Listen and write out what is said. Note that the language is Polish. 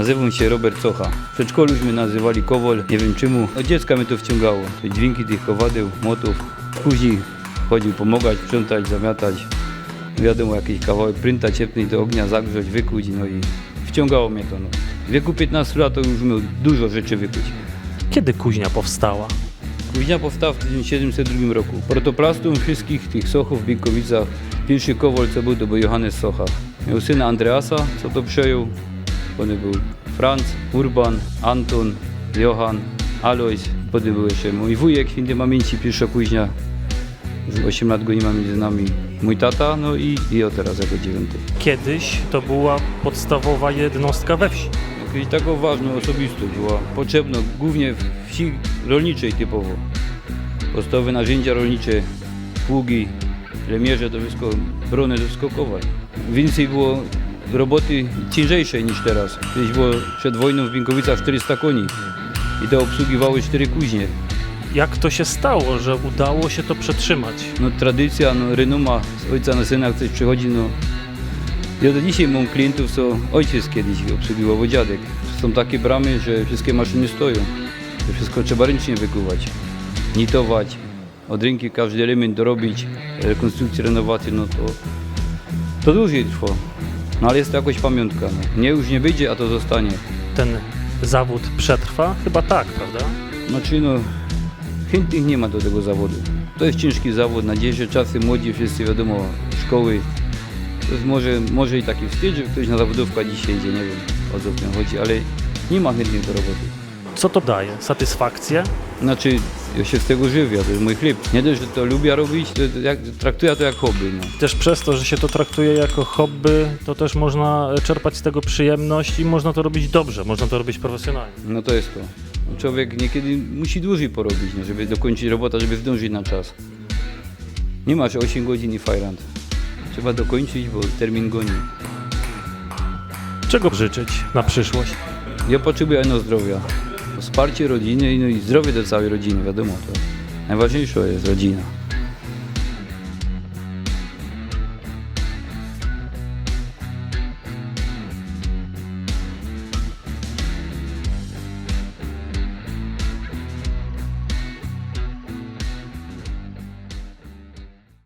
Nazywam się Robert Cocha. W przedszkolu mnie nazywali Kowol, nie wiem czemu. Od dziecka mnie to wciągało. Dźwięki tych kowadeł, młotów. Później chodził pomagać, sprzątać, zamiatać. Wiadomo, jakiś kawałek prynta ciepnąć do ognia, zagrzać, wykuć, no i wciągało mnie to. No. W wieku 15 lat to już miał dużo rzeczy wykuć. Kiedy kuźnia powstała? Kuźnia powstała w 1702 roku. Protoplastą wszystkich tych sochów w Binkowicach pierwszy kowal co był to był Johannes Socha. Miał syna Andreasa, co to przejął. Potem był Franz, Urban, Anton, Johann, Alois. Potem był jeszcze mój wujek, święty pamięci, pierwsza kuźnia. Już 8 lat go nie ma między nami. Mój tata, no i, i ja teraz jako dziewiąty. Kiedyś to była podstawowa jednostka we wsi. Jakaś taką ważną osobistość była potrzebna głównie w wsi rolniczej typowo. Podstawowe narzędzia rolnicze, pługi, lemierze, to wszystko, brony, to wszystko kowal. Więcej było roboty ciężejszej niż teraz. Kiedyś było przed wojną w Binkowicach 400 koni i to obsługiwały cztery kuźnie. Jak to się stało, że udało się to przetrzymać? No tradycja, no renuma z ojca na syna ktoś przychodzi, no ja do dzisiaj mam klientów, co ojciec kiedyś obsługiwał, dziadek. Są takie bramy, że wszystkie maszyny stoją. To wszystko trzeba ręcznie wykuwać, nitować, od ręki każdy element dorobić, rekonstrukcję, renowację, no to, to dłużej trwa. No ale jest to jakoś pamiątka. No. Nie już nie wyjdzie, a to zostanie. Ten zawód przetrwa? Chyba tak, prawda? Znaczy no, chętnych nie ma do tego zawodu. To jest ciężki zawód, na dzisiejsze czasy młodzi wszyscy wiadomo, szkoły. To jest może, może i taki wstyd, że ktoś na zawodówkę dzisiaj idzie, nie wiem o co w tym chodzi, ale nie ma chętnych do roboty. Co to daje? Satysfakcję? Znaczy, ja się z tego żywię, to jest mój chleb. Nie dość, że to lubię robić, to jak, traktuję to jak hobby. No. Też przez to, że się to traktuje jako hobby, to też można czerpać z tego przyjemność i można to robić dobrze, można to robić profesjonalnie. no to jest to. Człowiek niekiedy musi dłużej porobić, nie? żeby dokończyć robotę, żeby zdążyć na czas. Nie masz 8 godzin i fajrant. Trzeba dokończyć, bo termin goni. Czego życzyć na przyszłość? Ja potrzebuję jedno zdrowia. Wsparcie rodziny no i zdrowie do całej rodziny, wiadomo to. Najważniejsze jest rodzina.